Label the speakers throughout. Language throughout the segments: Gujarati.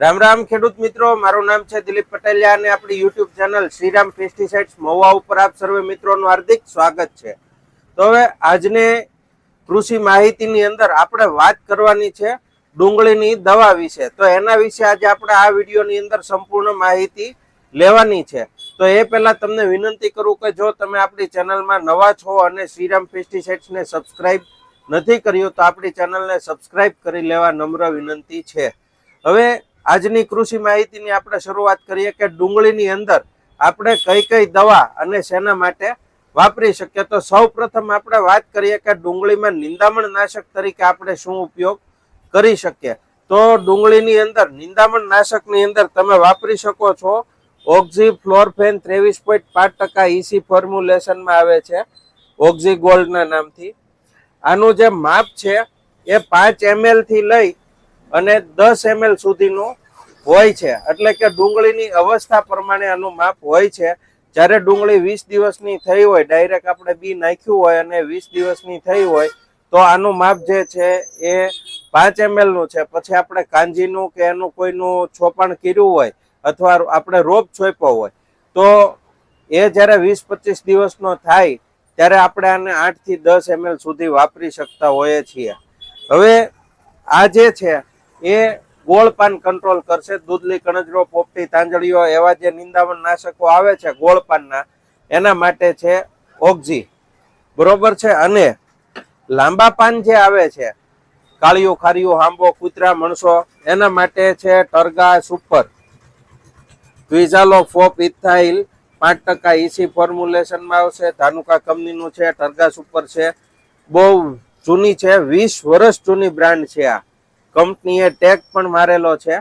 Speaker 1: રામ રામ ખેડૂત મિત્રો, મારું નામ છે દિલીપ પટેલિયા અને આપણી YouTube channel Shriram pesticides Mahuva ઉપર આપ સર્વે મિત્રોનું હાર્દિક સ્વાગત છે. તો હવે આજને કૃષિ માહિતીની અંદર આપણે વાત કરવાની છે ડુંગળીની દવા વિશે. તો એના વિશે આજે આપણે આ વિડીયોની અંદર સંપૂર્ણ માહિતી લેવાની છે. તો એ પહેલા તમને વિનંતી કરું કે જો તમે આપણી ચેનલમાં નવા છો અને શ્રીરામ પેસ્ટિસાઇડ્સને સબસ્ક્રાઇબ નથી કર્યું, તો આપણી ચેનલને સબસ્ક્રાઇબ કરી લેવા નમ્ર વિનંતી છે. હવે આજની કૃષિ માહિતીની આપણે શરૂઆત કરીએ કે ડુંગળીની અંદર આપણે કઈ કઈ દવા અને શેના માટે વાપરી શકીએ? તો સૌ પ્રથમ આપણે વાત કરીએ કે ડુંગળીમાં નિંદામણ નાશક તરીકે આપણે શું ઉપયોગ કરી શકીએ? તો ડુંગળીની અંદર નિંદામણ નાશકની અંદર તમે વાપરી શકો છો. ઓક્ઝી ફ્લોરફેન ત્રેવીસ પોઈન્ટ પાંચ ટકા ઈસી ફોર્મ્યુલેશનમાં આવે છે ઓક્ઝી ગોલ્ડના નામથી. આનું જે માપ છે એ પાંચ એમએલથી લઈ અને દસ એમએલ સુધીનું હોય છે. એટલે કે ડુંગળીની અવસ્થા પ્રમાણે આનું માપ હોય છે. જ્યારે ડુંગળી વીસ દિવસની થઈ હોય, ડાયરેક્ટ આપણે બી નાખ્યું હોય અને વીસ દિવસની થઈ હોય, તો આનું માપ જે છે એ પાંચ એમએલનું છે. પછી આપણે કાંજીનું કે એનું કોઈનું છોપાણ કર્યું હોય અથવા આપણે રોપ છોપ્યો હોય, તો એ જ્યારે વીસ પચીસ દિવસનો થાય, ત્યારે આપણે આને આઠથી દસ એમએલ સુધી વાપરી શકતા હોઈએ છીએ. હવે આ જે છે એ ગોળપાન કંટ્રોલ કરશે. દૂધલી કણજરો, પોપટી, તાંજળીઓ એવા જે નિંદામણ નાશકો આવે છે ગોળપાનના એના માટે છે ઓગજી. બરોબર છે? અને લાંબા પાન જે આવે છે, કાળિયું, ખારિયું, હાંબો, કૂતરા, મણસો, એના માટે છે ટરગા, સુપર. ક્વિઝાલો ફોપ ઇથાઇલ, પાંચ ટકા ઈસી ફોર્મ્યુલેશનમાં આવશે. ધાનુકા કંપનીનું છે, ટરગા, સુપર છે. બહુ જૂની છે, વીસ વર્ષ જૂની બ્રાન્ડ છે આ. કંપનીએ ટેગ પણ મારેલો છે.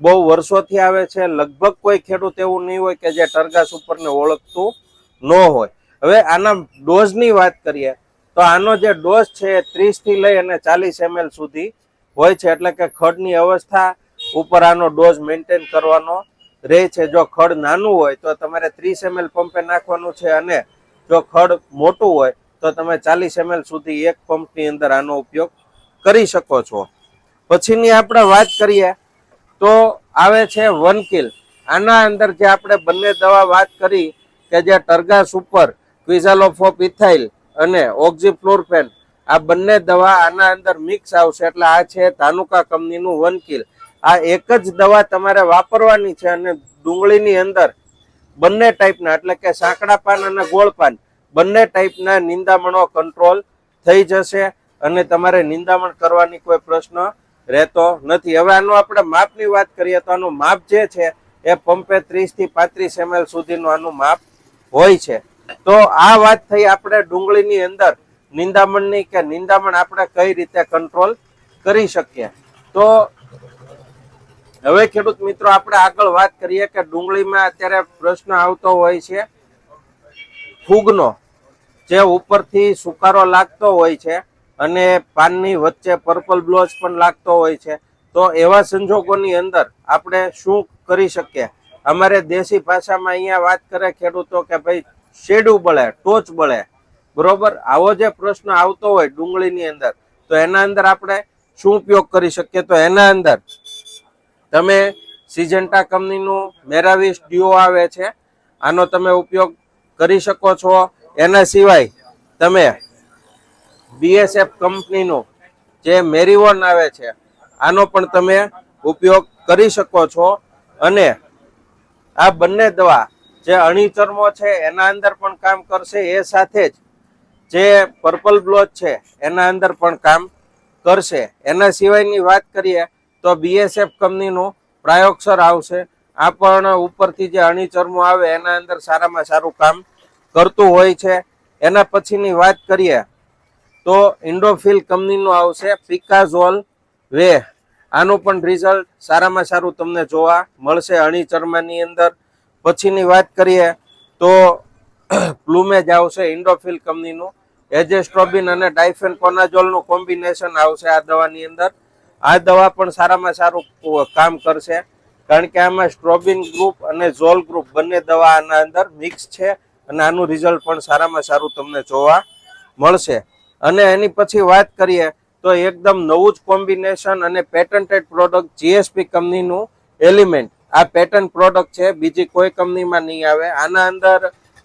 Speaker 1: બહુ વર્ષોથી આવે છે. લગભગ કોઈ ખેડૂત એવું નહીં હોય કે જે ટરગાસ ઉપરને ઓળખતું ન હોય. હવે આના ડોઝની વાત કરીએ, તો આનો જે ડોઝ છે એ ત્રીસથી લઈ અને ચાલીસ એમએલ સુધી હોય છે. એટલે કે ખડની અવસ્થા ઉપર આનો ડોઝ મેન્ટેન કરવાનો રહે છે. જો ખડ નાનું હોય તો તમારે ત્રીસ એમએલ પંપે નાખવાનું છે અને જો ખડ મોટું હોય તો તમે ચાલીસ એમએલ સુધી એક પંપની અંદર આનો ઉપયોગ કરી શકો છો. પછીની આપણે વાત કરીએ તો આવે છે વનકિલ આના અંદર જે આપણે બંને દવા વાત કરી કે જે ટર્ગા સુપર ક્વિઝાલોફોપ ઇથાઇલ અને ઓક્ઝીફ્લોરફેન આ બંને દવા આના અંદર મિક્સ આવશે. એટલે આ છે તાનુકા કંપનીનું વનકિલ આ એક જ દવા તમારે વાપરવાની છે અને ડુંગળીની અંદર બંને ટાઈપના એટલે કે સાંકડા પાન અને ગોળ પાન, બંને ટાઈપના નિંદામણો કંટ્રોલ થઈ જશે અને તમારે નિંદામણ કરવાની કોઈ પ્રશ્ન રહેતો નથી. હવે આનું આપણે માપની વાત કરીએ તો આનું માપ જે છે, એ પંપે ત્રીસથી પાંત્રીસ એમએલ સુધીનું આનું માપ હોય છે. તો આ વાત થઈ આપણે ડુંગળીની અંદર નિંદામણની કે નિંદામણ આપણે કઈ રીતે કંટ્રોલ કરી શકીએ. તો હવે ખેડૂત મિત્રો આપણે આગળ વાત કરીએ કે ડુંગળીમાં અત્યારે પ્રશ્ન આવતો હોય છે, ફૂગનો જે ઉપરથી સુકારો લાગતો હોય છે અને પાનની વચ્ચે પર્પલ બ્લોચ પણ લાગતો હોય છે. તો એવા સંજોગોની અંદર આપણે શું કરી શકીએ? અમારે દેશી ભાષામાં અહીંયા વાત કરે ખેડૂતો કે ભાઈ, શેડું બળે, ટોચ બળે. બરોબર? આવો જે પ્રશ્ન આવતો હોય ડુંગળીની અંદર, તો એના અંદર આપણે શું ઉપયોગ કરી શકીએ? તો એના અંદર તમે સિજન્ટા કંપનીનું મેરાવીસ ડીઓ આવે છે. આનો તમે ઉપયોગ કરી શકો છો. એના સિવાય તમે બીએસએફ કંપનીનું જે મેરીવોન આવે છે, આનો પણ તમે ઉપયોગ કરી શકો છો. અને આ બંને દવા જે અણીચર્મો છે, એના અંદર પણ કામ કરશે. એ સાથે જ જે પર્પલ બ્લોચ છે, એના અંદર પણ કામ કરશે. એના સિવાયની વાત કરીએ તો બીએસએફ કંપનીનું પ્રાયોક્ષર આવશે. આ પણ ઉપરથી જે અણીચર્મો આવે, એના અંદર સારામાં સારું કામ કરતું હોય છે. એના પછીની વાત કરીએ તો ઇન્ડોફિલ કંપનીનું આવશે પિકાઝોલ વે. આનું પણ રિઝલ્ટ સારામાં સારું તમને જોવા મળશે. અણીચર્માની અંદર પછીની વાત કરીએ તો પ્લુમેજ આવશે ઇન્ડોફિલ કંપનીનું એજેસ્ટ્રોબિન અને ડાયફેન કોનાઝોલનું કોમ્બિનેશન આવશે આ દવાની અંદર. આ દવા પણ સારામાં સારું કામ કરશે. કારણ કે આમાં સ્ટ્રોબિન ગ્રુપ અને ઝોલ ગ્રુપ બંને દવા આના અંદર મિક્સ છે. અને આનું રિઝલ્ટ પણ સારામાં સારું તમને જોવા મળશે. અને એની પછી વાત કરીએ તો એકદમ નવું જ કોમ્બિનેશન અને પેટન્ટેડ પ્રોડક્ટ જીએસપી કંપનીનું એલિમેન્ટ આ પેટર્ન પ્રોડક્ટ છે, બીજી કોઈ કંપનીમાં નહીં આવે. આના અંદર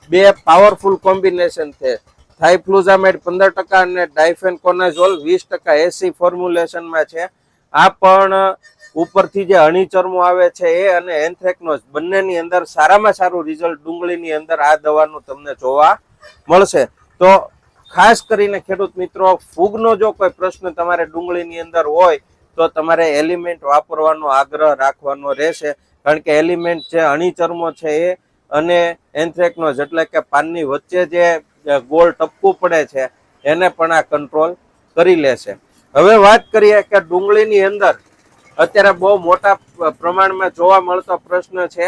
Speaker 1: બે પાવરફુલ કોમ્બિનેશન છે. થાઇફ્લુઝામેડ પંદર ટકા અને ડાયફેનકોનાઝોલ વીસ ટકા એસી ફોર્મ્યુલેશનમાં છે. આ પણ ઉપરથી જે અણીચરમો આવે છે એ અને એન્થ્રેકનોઝ બંનેની અંદર સારામાં સારું રિઝલ્ટ ડુંગળીની અંદર આ દવાનું તમને જોવા મળશે. તો ખાસ કરીને ખેડૂત મિત્રો, ફૂગનો જો કોઈ પ્રશ્ન તમારે ડુંગળીની અંદર હોય, તો તમારે એલિમેન્ટ વાપરવાનો આગ્રહ રાખવાનો રહેશે. કારણ કે એલિમેન્ટ જે અણીચરમો છે એ અને એન્થ્રેકનોઝ એટલે કે પાનની વચ્ચે જે ગોળ ટપકું પડે છે, એને પણ આ કંટ્રોલ કરી લેશે. હવે વાત કરીએ કે ડુંગળીની અંદર અત્યારે બહુ મોટા પ્રમાણમાં જોવા મળતો પ્રશ્ન છે,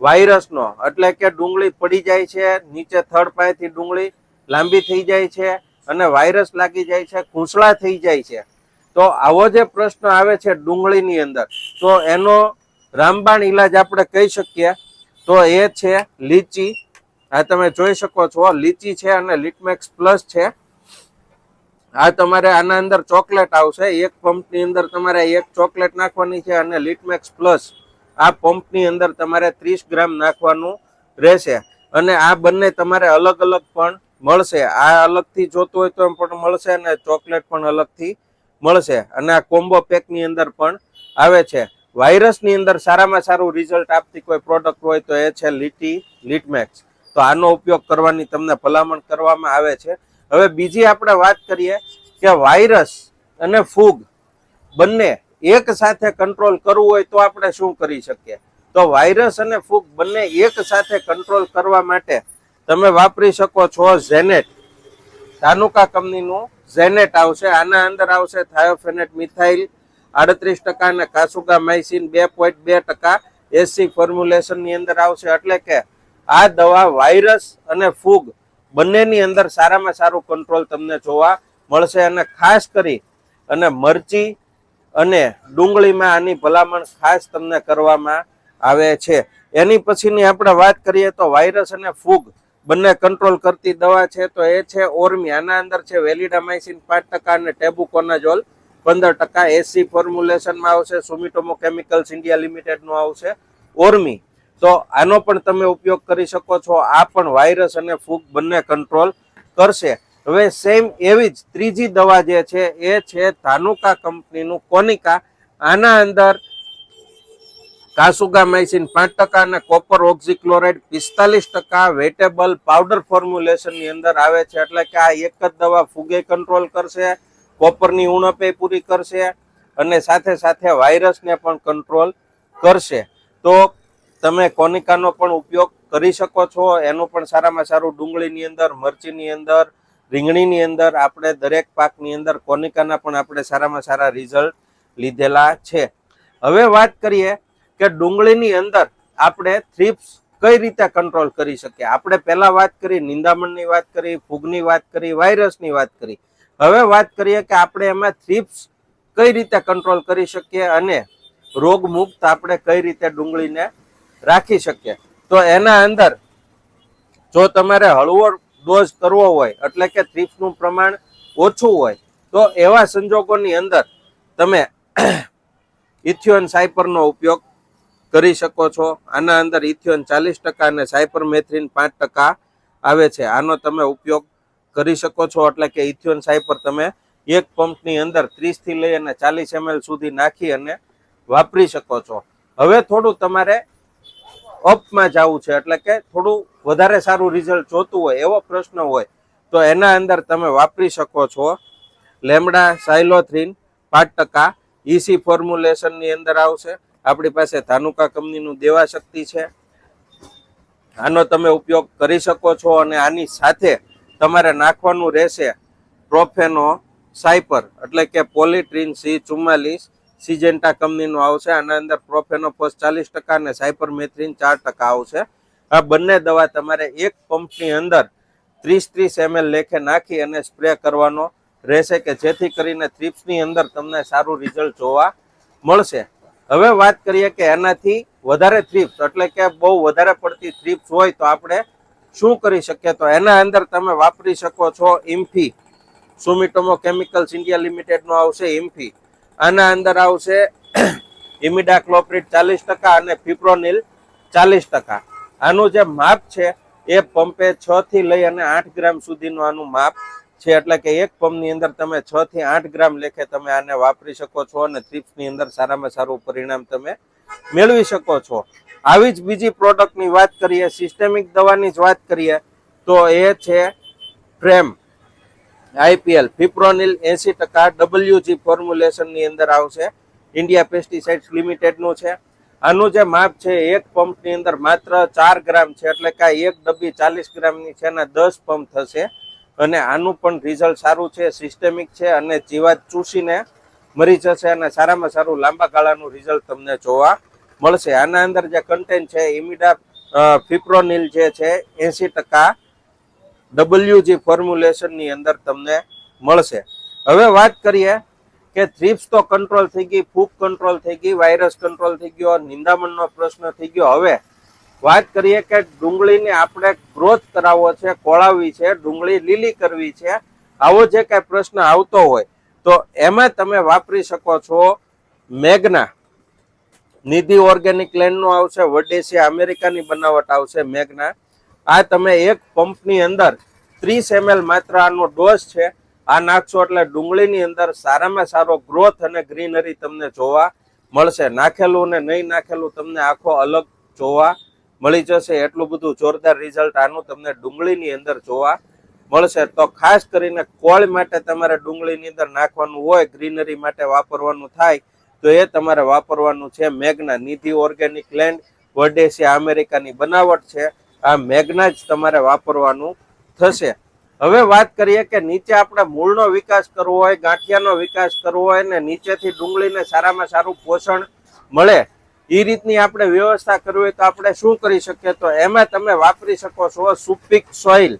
Speaker 1: વાયરસનો. એટલે કે ડુંગળી પડી જાય છે, નીચે થડ પાયેથી ડુંગળી લાંબી થઈ જાય છે અને વાયરસ લાગી જાય છે કૂંસળા થઈ જાય છે. તો આવો જે પ્રશ્ન આવે છે ડુંગળીની અંદર, તો એનો રામબાણ ઈલાજ આપણે કહી શકીએ. તો એ છે લીચી. આ તમે જોઈ શકો છો, લીચી છે અને લિટમેક્સ પ્લસ છે. આ તમારે આના અંદર ચોકલેટ આવશે. એક પંપની અંદર તમારે એક ચોકલેટ નાખવાની છે અને લીટમેક્સ પ્લસ આ પંપની અંદર તમારે ત્રીસ ગ્રામ નાખવાનું રહેશે. અને આ બંને તમારે અલગ અલગ પણ મળશે. આ અલગથી જોતું હોય તો એમ પણ મળશે અને ચોકલેટ પણ અલગથી મળશે. અને આ કોમ્બો પેકની અંદર પણ આવે છે. વાયરસની અંદર સારામાં સારું રિઝલ્ટ આપતી કોઈ પ્રોડક્ટ હોય તો એ છે લીટી લીટમેક્સ. તો આનો ઉપયોગ કરવાની તમને ભલામણ કરવામાં આવે છે. હવે બીજી આપણે વાત કરીએ કે વાયરસ અને ફૂગ બંને એક સાથે કંટ્રોલ કરવું હોય તો આપણે શું કરી શકીએ? તો વાયરસ અને ફૂગ બંને એક સાથે કંટ્રોલ કરવા માટે તમે વાપરી શકો છો ઝેનેટ. ધાનુકા કંપનીનું ઝેનેટ આવશે. આના અંદર આવશે થાયોફેનેટ મિથાઇલ, આડત્રીસ ટકા અને કાસુગા માઇસિન, બે પોઈન્ટ બે ટકા એસી ફોર્મ્યુલેશનની અંદર આવશે. એટલે કે આ દવા વાયરસ અને ફૂગ બંનેની અંદર સારામાં સારું કંટ્રોલ તમને જોવા મળશે. અને ખાસ કરી અને મરચી અને ડુંગળીમાં આની ભલામણ ખાસ તમને કરવામાં આવે છે. એની પછીની આપણે વાત કરીએ તો વાયરસ અને ફૂગ. બંને કંટ્રોલ કરતી દવા છે, તો એ છે ઓર્મી. આના અંદર છે વેલિડામાઇસિન પાંચ ટકા અને ટેબુકોનાઝોલ પંદર ટકા. એસી ફોર્મ્યુલેશનમાં આવશે સુમિટોમો કેમિકલ્સ ઇન્ડિયા લિમિટેડનું આવશે ઓર્મી. તો આનો પણ તમે ઉપયોગ કરી શકો છો. આ પણ વાયરસ અને ફૂગ બંને કંટ્રોલ કરશે. હવે સેમ એવી જ ત્રીજી દવા જે છે, એ છે ધાનુકા કંપનીનું કોનિકા. આના અંદર કાસુગામાઇસિન પાંચ ટકા અને કોપર ઓક્ઝિક્લોરાઇડ પિસ્તાલીસ ટકા વેટેબલ પાવડર ફોર્મ્યુલેશનની અંદર આવે છે. એટલે કે આ એક જ દવા ફૂગે કંટ્રોલ કરશે, કોપરની ઉણપે પૂરી કરશે અને સાથે સાથે વાયરસને પણ કંટ્રોલ કરશે. તો તમે કોનિકાનો પણ ઉપયોગ કરી શકો છો. એનું પણ સારામાં સારું ડુંગળીની અંદર, મરચીની અંદર, રીંગણીની અંદર આપણે દરેક પાકની અંદર કોનિકાના પણ આપણે સારામાં સારા રિઝલ્ટ લીધેલા છે. હવે વાત કરીએ કે ડુંગળીની અંદર આપણે થ્રીપ્સ કઈ રીતે કંટ્રોલ કરી શકીએ? આપણે પહેલા વાત કરી, નિંદામણની વાત કરી, ફૂગની વાત કરી, વાયરસની વાત કરી. હવે વાત કરીએ કે આપણે એમાં થ્રીપ્સ કઈ રીતે કંટ્રોલ કરી શકીએ અને રોગ મુક્ત આપણે કઈ રીતે ડુંગળીને રાખી શકીએ? તો એના અંદર જો તમારે હળવો ડોઝ કરવો હોય, એટલે કે થ્રીપ્સનું પ્રમાણ ઓછું હોય, તો એવા સંજોગોની અંદર તમે ઇથિયોન સાયપરનો ઉપયોગ કરી શકો છો. આના અંદર ઇથિયોન ચાલીસ ટકા અને સાયપરમેથ્રિન પાંચ ટકા આવે છે. આનો તમે ઉપયોગ કરી શકો છો. એટલે કે ઇથિયોન સાયપર તમે એક પંપની અંદર ત્રીસથી લઈ અને ચાલીસ એમએલ સુધી નાખી અને વાપરી શકો છો. હવે થોડું તમારે અપમાં જવું છે. એટલે કે થોડું વધારે સારું રિઝલ્ટ જોતું હોય એવો પ્રશ્ન હોય તો એના અંદર તમે વાપરી શકો છો. લેમડા સાયલોથ્રીન પાંચ ટકા. ઈસી ફોર્મ્યુલેશનની અંદર આવશે. આપણી પાસે ધાનુકા કંપનીનું દેવા શક્તિ છે. આનો તમે ઉપયોગ કરી શકો છો અને આની સાથે તમારે નાખવાનું રહેશે પ્રોફેનો સાયપર, એટલે કે પોલિટ્રીન સી ચુમ્માલીસ સિજેન્ટા કંપનીનું આવશે. આના અંદર પ્રોફેનોફોસ ચાલીસ ટકા અને સાયપર મેથ્રીન ચાર ટકા આવશે. આ બંને દવા તમારે એક પંપની અંદર ત્રીસ ત્રીસ એમએલ લેખે નાખી અને સ્પ્રે કરવાનો રહેશે કે જેથી કરીને થ્રીપ્સની અંદર તમને સારું રિઝલ્ટ જોવા મળશે. હવે વાત કરીએ કે એનાથી વધારે થ્રીપ્સ એટલે કે બહુ વધારે પડતી થ્રીપ્સ હોય તો આપણે શું કરી શકીએ? તો એના અંદર તમે વાપરી શકો છો ઇમ્ફી સુમિટોમો કેમિકલ્સ ઇન્ડિયા લિમિટેડનો આવશે ઇમ્ફી આના અંદર આવશે ઇમિડા ક્લોપ્રિટ ચાલીસ ટકા અને ફિપ્રોનિલ ચાલીસ ટકા. આનું જે માપ છે, એ પંપે છ થી લઈ અને આઠ ગ્રામ સુધીનું આનું માપ છે એટલે કે એક પંપની અંદર તમે છ થી આઠ ગ્રામ લેખે તમે આને વાપરી શકો છો અને થ્રીપ્સની અંદર સારામાં સારું પરિણામ તમે મેળવી શકો છો. આવી જ બીજી પ્રોડક્ટની વાત કરીએ સિસ્ટેમિક દવાની જ વાત કરીએ, તો એ છે ફ્રેમ આઈપીએલ ફિપ્રોનિલ એસી ટકા ડબલ્યુજી ફોર્મ્યુલેશનની અંદર આવશે. ઇન્ડિયા પેસ્ટિસાઇડ્સ લિમિટેડનું છે. આનું જે માપ છે, એક પંપની અંદર માત્ર ચાર ગ્રામ છે, એટલે કે એક ડબ્બી ચાલીસ ગ્રામની છે અને દસ પંપ થશે. અને આનું પણ રિઝલ્ટ સારું છે સિસ્ટેમિક છે અને જીવાત ચૂસીને મરી જશે અને સારામાં સારું લાંબા ગાળાનું રિઝલ્ટ તમને જોવા મળશે. આના અંદર જે કન્ટેન્ટ છે, ઇમિડા ફિપ્રોનિલ જે છે, એસી ટકા ડબલ્યુજી ફોર્મ્યુલેશનની અંદર તમને મળશે. હવે વાત કરીએ કે થ્રીપ્સ તો કંટ્રોલ થઈ ગઈ, ફૂગ કંટ્રોલ થઈ ગઈ વાયરસ કંટ્રોલ થઈ ગયો, નિંદામણનો પ્રશ્ન થઈ ગયો. હવે વાત કરીએ કે ડુંગળીને આપણે ગ્રોથ કરાવવો છે કોળાવવી છે, ડુંગળી લીલી કરવી છે, આવો જે કાંઈ પ્રશ્ન આવતો હોય, તો એમાં તમે વાપરી શકો છો મેગના નિધિ ઓર્ગેનિક લેન્ડનું આવશે, વડેસી અમેરિકાની બનાવટ આવશે મેગના આ તમે એક પંપની અંદર ત્રીસ એમએલ માત્ર આનો ડોઝ છે. આ નાખશો એટલે ડુંગળીની અંદર સારામાં સારો ગ્રોથ અને ગ્રીનરી તમને જોવા મળશે. નાખેલું ને નહીં નાખેલું તમને આખો અલગ જોવા મળી જશે એટલું બધું જોરદાર રિઝલ્ટ આનું તમને ડુંગળીની અંદર જોવા મળશે. તો ખાસ કરીને કોળ માટે તમારે ડુંગળીની અંદર નાખવાનું હોય, ગ્રીનરી માટે વાપરવાનું થાય, તો એ તમારે વાપરવાનું છે મેઘના નિધિ ઓર્ગેનિક લેન્ડ. વડેસી અમેરિકાની બનાવટ છે. આ મેઘના જ તમારે વાપરવાનું થશે. હવે વાત કરીએ કે નીચે આપણે મૂળનો વિકાસ કરવો હોય, ગાંઠિયાનો વિકાસ કરવો હોય ને નીચેથી ડુંગળીને સારામાં સારું પોષણ મળે. એ રીતની આપણે વ્યવસ્થા કરવી હોય તો આપણે શું કરી શકીએ? તો એમાં તમે વાપરી શકો છો સુપિક સોઇલ.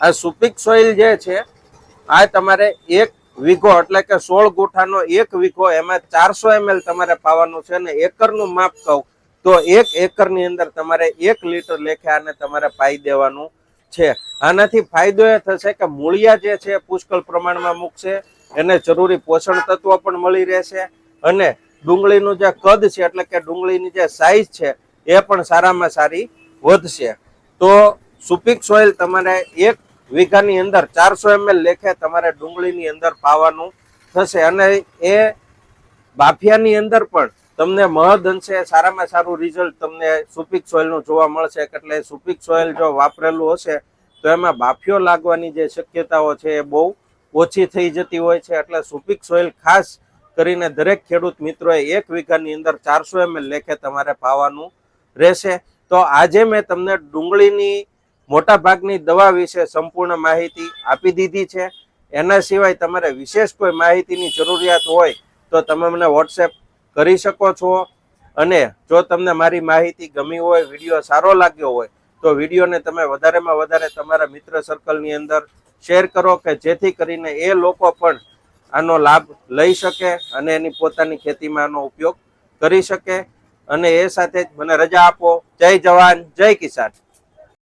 Speaker 1: આ સુપિક સોઇલ જે છે, આ તમારે એક વીઘો એટલે કે સોળ ગુઠાનો એક વીઘો, એમાં ચારસો એમએલ તમારે પાવાનું છે અને એકરનું માપ કહું તો એક એકરની અંદર તમારે એક લીટર લેખે આને તમારે પાઈ દેવાનું છે. આનાથી ફાયદો એ થશે કે મૂળિયા જે છે પુષ્કળ પ્રમાણમાં મૂકશે, એને જરૂરી પોષણ તત્વો પણ મળી રહેશે અને ડુંગળીનું જે કદ છે, એટલે કે ડુંગળીની જે સાઈઝ છે, એ પણ સારામાં સારી વધશે. તો સુપિક સોઇલ તમારે એક વીઘાની અંદર ચારસો એમએલ લેખે તમારે ડુંગળીની અંદર પાવાનું થશે. અને એ બાફિયાની અંદર પણ તમને મહદ અંશે સારામાં સારું રિઝલ્ટ તમને સુપિક સોઇલનું જોવા મળશે. એટલે સુપિક સોઇલ જો વાપરેલું હશે, તો એમાં બાફિયો લાગવાની જે શક્યતાઓ છે એ બહુ ઓછી થઈ જતી હોય છે. એટલે સુપિક સોઇલ ખાસ કરીને દરેક ખેડૂત મિત્રોએ એક વીઘાની અંદર ચારસો એમએલ લેખે તમારે પાવાનું રહેશે. તો આજે મેં તમને ડુંગળીની મોટા ભાગની દવા વિશે સંપૂર્ણ માહિતી આપી દીધી છે. એના સિવાય તમારે વિશેષ કોઈ માહિતીની જરૂરિયાત હોય તો તમે મને વોટ્સએપ કરી શકો છો. અને જો તમને મારી માહિતી ગમી હોય, વીડિયો સારો લાગ્યો હોય, તો વિડીયોને તમે વધારેમાં વધારે તમારા મિત્ર સર્કલની અંદર શેર કરો કે જેથી કરીને એ લોકો પણ આનો લાભ લઈ શકે અને એની પોતાની ખેતીમાં આનો ઉપયોગ કરી શકે. અને એ સાથે જ મને રજા આપો. જય જવાન, જય કિસાન.